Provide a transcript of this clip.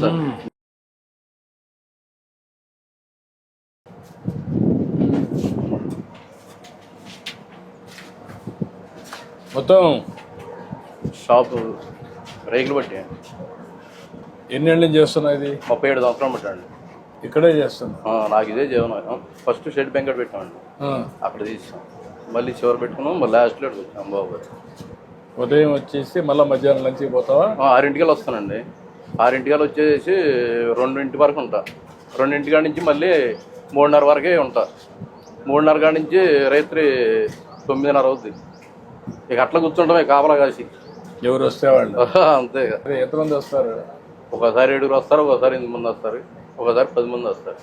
Sir. మొత్తం shop రేకులు బట్టి ఎన్నేళ్ళ నుంచి చేస్తున్నా ఇది? ముప్పై ఏడు సంవత్సరాలు పెట్టండి. ఇక్కడే చేస్తున్నా. నాకు ఇదే జీవనం. ఫస్ట్ షెడ్ బెంకట్ పెట్టామండి. ఆ. అక్కడ తీసాం. మళ్ళీ చివరి పెట్టుకున్నాం మళ్ళీ లాస్ట్లో వచ్చాం బాబు. ఉదయం వచ్చేసి మళ్ళీ మధ్యాహ్నం లంచ్కి పోతావా? ఆరింటికల్ వస్తానండి. ఆరింటికల్ వచ్చేసి రెండింటి వరకు ఉంటా. రెండింటి కాడి నుంచి మళ్ళీ మూడున్నర వరకే ఉంటా. మూడున్నర కాడి నుంచి రాత్రి తొమ్మిదిన్నర అవుద్ది. ఇక అట్లా కూర్చుంటామే కాపలా కాసి. ఎవరు వస్తే వాళ్ళు అంతే ఎంతమంది వస్తారు? ఒకసారి ఏడుగురు వస్తారు ఒకసారి ఎనిమిది మంది వస్తారు ఒకసారి పది మంది వస్తారు.